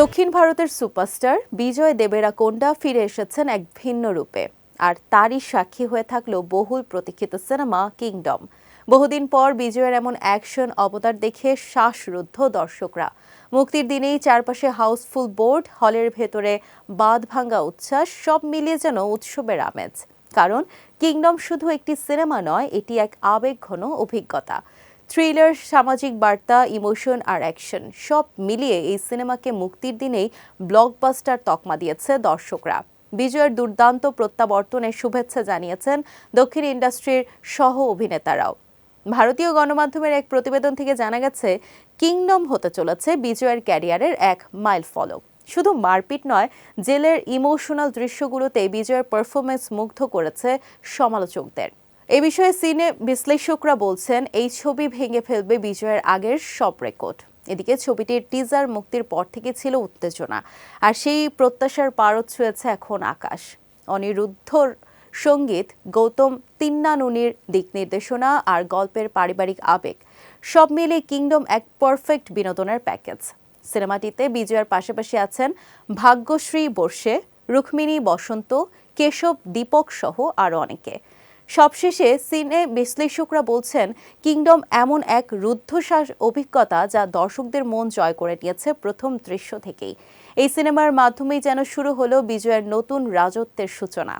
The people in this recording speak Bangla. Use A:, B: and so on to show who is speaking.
A: দক্ষিণ ভারতের সুপারস্টার বিজয় দেবেরাকোন্ডা ফিরে এসেছেন এক ভিন্ন রূপে। আর তারই সাক্ষী হয়ে থাকল বহুল প্রতীক্ষিত সিনেমা কিংডম। বহুদিন পর বিজয়ের এমন অ্যাকশন অবতার দেখে শ্বাসরুদ্ধ দর্শকরা। মুক্তির দিনেই চারপাশে হাউসফুল বোর্ড, হলের ভেতরে বাঁধ ভাঙ্গা উচ্ছ্বাস, সব মিলিয়ে যেন উৎসবের আমেজ। কারণ কিংডম শুধু একটি সিনেমা নয়, এটি এক আবেগঘন অভিজ্ঞতা। থ্রিলার সামাজিক বার্তা ইমোশন আর অ্যাকশন সব মিলিয়ে এই সিনেমাকে মুক্তির দিনেই ব্লকবাস্টার তকমা দিয়েছে দর্শকরা। বিজয়ের দুর্দান্ত প্রত্যাবর্তনের শুভেচ্ছা জানিয়েছেন দক্ষিণ ইন্ডাস্ট্রির সহ অভিনেতারাও। ভারতীয় গণমাধ্যমের এক প্রতিবেদন থেকে জানা গেছে, কিংডম হতে চলেছে বিজয়ের ক্যারিয়ারের এক মাইল ফলক। শুধু মারপিট নয়, জেলের ইমোশনাল দৃশ্যগুলোতে বিজয়ের পারফরমেন্স মুগ্ধ করেছে সমালোচকদের। এ বিষয়ে সিনে বিশ্লেষকরা বলছেন, এই ছবি ভেঙে ফেলবে বিজয়ের আগের সব রেকর্ড। এদিকে ছবিটির টিজার মুক্তির পর থেকে ছিল উত্তেজনা, আর সেই প্রত্যাশার পারত ছুঁয়েছে এখন আকাশ। অনিরুদ্ধর সংগীত, গৌতম তিন্নানুনির দিক নির্দেশনা আর গল্পের পারিবারিক আবেগ, সব মিলে কিংডম এক পারফেক্ট বিনোদনের প্যাকেজ। সিনেমাটিতে বিজয়ের পাশাপাশি আছেন ভাগ্যশ্রী বর্ষে, রুক্মিণী বসন্ত, কেশব, দীপক সহ আরও অনেকে। সবশেষে সিনে বিশ্লেষকরা বলছেন, কিংডম এমন এক রুদ্ধশ্বাস অভিজ্ঞতা যা দর্শকদের মন জয় করে নিয়েছে প্রথম দৃশ্য থেকেই। এই সিনেমার মাধ্যমেই যেন শুরু হলো বিজয়ের নতুন রাজত্বের সূচনা।